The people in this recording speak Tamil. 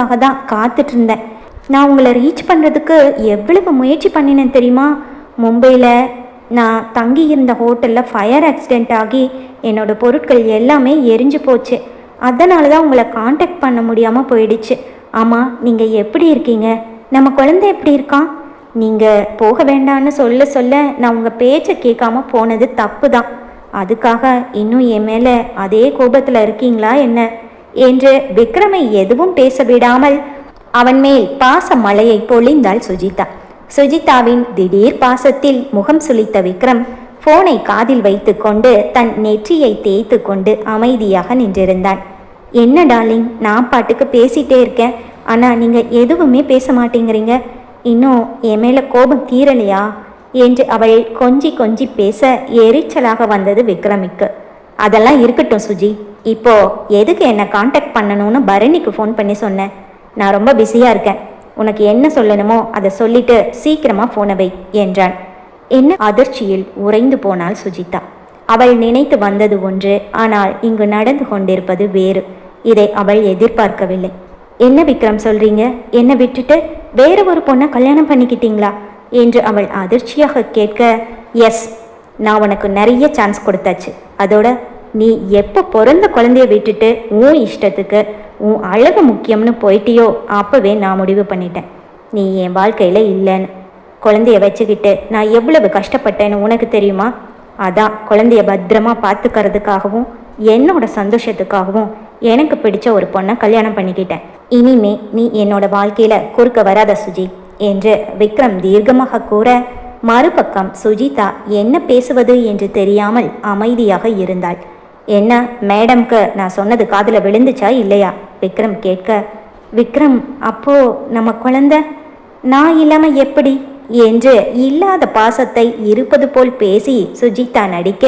உங்களுக்காக தான் காத்துட்டு இருந்தேன் நான் உங்களை ரீச் பண்ணுறதுக்கு எவ்வளவு முயற்சி பண்ணினேன் தெரியுமா? மும்பையில் நான் தங்கி இருந்த ஹோட்டலில் ஃபயர் ஆக்சிடெண்ட் ஆகி என்னோட பொருட்கள் எல்லாமே எரிஞ்சு போச்சு. அதனால தான் உங்களை காண்டாக்ட் பண்ண முடியாமல் போயிடுச்சு. ஆமாம் நீங்கள் எப்படி இருக்கீங்க? நம்ம குழந்தை எப்படி இருக்கான் நீங்கள் போக வேண்டாம்னு சொல்ல சொல்ல நான் உங்கள் பேச்சை கேட்காம போனது தப்பு தான் அதுக்காக இன்னும் என் மேலே அதே கோபத்தில் இருக்கீங்களா என்ன? என்று விக்ரமை எதுவும் பேச விடாமல் அவன் மேல் பாச மழையை பொழிந்தாள் சுஜிதா. சுஜிதாவின் திடீர் பாசத்தில் முகம் சுளித்த விக்ரம் போனை காதில் வைத்துக்கொண்டு தன் நெற்றியை தேய்த்து கொண்டு அமைதியாக நின்றிருந்தான். என்ன டார்லிங் நான் பாட்டுக்கு பேசிட்டே இருக்கேன். ஆனால் நீங்கள் எதுவுமே பேச மாட்டேங்கிறீங்க. இன்னும் என் மேலே கோபம் தீரலையா? என்று அவள் கொஞ்சி கொஞ்சி பேச எரிச்சலாக வந்தது விக்ரமிக்கு. அதெல்லாம் இருக்கட்டும் சுஜி. இப்போ எதுக்கு என்னை காண்டாக்ட் பண்ணணும்னு பரணிக்கு ஃபோன் பண்ணி சொன்னேன் நான் ரொம்ப பிஸியாக இருக்கேன். உனக்கு என்ன சொல்லணுமோ அதை சொல்லிட்டு சீக்கிரமாக ஃபோனை வை என்றான். என்ன அதிர்ச்சியில் உறைந்து போனாள் சுஜிதா. அவள் நினைத்து வந்தது ஒன்று ஆனால் இங்கு நடந்து கொண்டிருப்பது வேறு. இதை அவள் எதிர்பார்க்கவில்லை. என்ன விக்ரம் சொல்றீங்க? என்னை விட்டுட்டு வேற ஒரு பொண்ணை கல்யாணம் பண்ணிக்கிட்டீங்களா? என்று அவள் அதிர்ச்சியாக கேட்க எஸ் நான் உனக்கு நிறைய சான்ஸ் கொடுத்தாச்சு. அதோட நீ எப்போ பிறந்த குழந்தைய விட்டுட்டு உன் இஷ்டத்துக்கு உன் அழகு முக்கியம்னு போயிட்டியோ அப்போவே நான் முடிவு பண்ணிட்டேன். நீ என் வாழ்க்கையில் இல்லைன்னு. குழந்தைய வச்சுக்கிட்டு நான் எவ்வளவு கஷ்டப்பட்டேன்னு உனக்கு தெரியுமா? அதான் குழந்தைய பத்திரமா பார்த்துக்கிறதுக்காகவும் என்னோட சந்தோஷத்துக்காகவும் எனக்கு பிடிச்ச ஒரு பொண்ணை கல்யாணம் பண்ணிக்கிட்டேன். இனிமே நீ என்னோட வாழ்க்கையில குறுக்க வராத சுஜி என்று விக்ரம் தீர்க்கமாக கூற மறுபக்கம் சுஜிதா என்ன பேசுவது என்று தெரியாமல் அமைதியாக இருந்தாள். என்ன மேடம்க்கு நான் சொன்னது காதில் விழுந்துச்சா இல்லையா? விக்ரம் கேட்க விக்ரம் அப்போ நம்ம குழந்த நான் இல்லாமல் எப்படி? என்று இல்லாத பாசத்தை இருப்பது போல் பேசி சுஜிதா நடிக்க